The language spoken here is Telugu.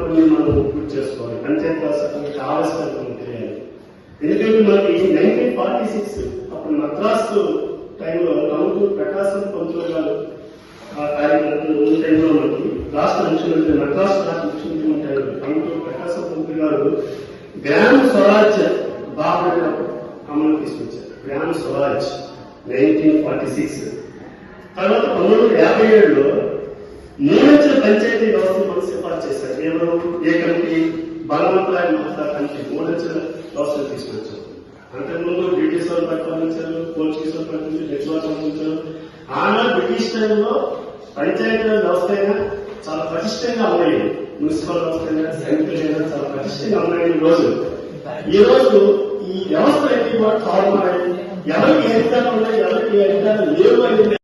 కొన్ని మనం పూర్తి చేసుకోవాలి. పంచాయతీ రాజ్ చట్టానికి ఆవశ్యకత తెలియాలి. ఎందుకంటే మనకి నైన్టీన్ ఫార్టీ సిక్స్ అప్పుడు మద్రాసు టైంలో టౌన్ ప్రకాశం పంతులు గారు ఆ కార్యక్రమం ఉన్న టైంలో మనకి రాష్ట్ర ముఖ్యమంత్రి మద్రాసు రాష్ట్ర ముఖ్యమంత్రి ఉంటారు. టౌన్ ప్రకాశం పంతులు గారు గ్రామ స్వరాజ్య భావన అమలు తీసుకొచ్చారు. Gram Swaraj nineteen forty six తర్వాత పంతొమ్మిది వందల యాభై ఏడులో నేను వచ్చిన పంచాయతీ వ్యవస్థ మనం సిఫార్సు చేశారు. ఎవరు ఏ కమిటీ బలవంతుల మమతా మూడు వచ్చిన వ్యవస్థను తీసుకొచ్చారు. అంతకుముందు బ్రిటిష్ వాళ్ళు పరిపాలించారు పోర్చుగీస్ వాళ్ళు పరిపాలించారు డెచ్ వాళ్ళు పరిపాలించారు ఆనా బ్రిటిష్ టైంలో పంచాయతీ వ్యవస్థ అయినా చాలా పటిష్టంగా అమలయ్యేది మున్సిపల్ వ్యవస్థ అయినా సెంట్రల్ అయినా చాలా పటిష్టంగా అమలైన రోజు. ఈ రోజు ఈ వ్యవస్థ ఎన్ని కూడా ఫార్మల్ అయింది ఎవరికి ఏ అధికారం ఉన్నాయి ఎవరికి ఏ అధికారం లేవు అనేది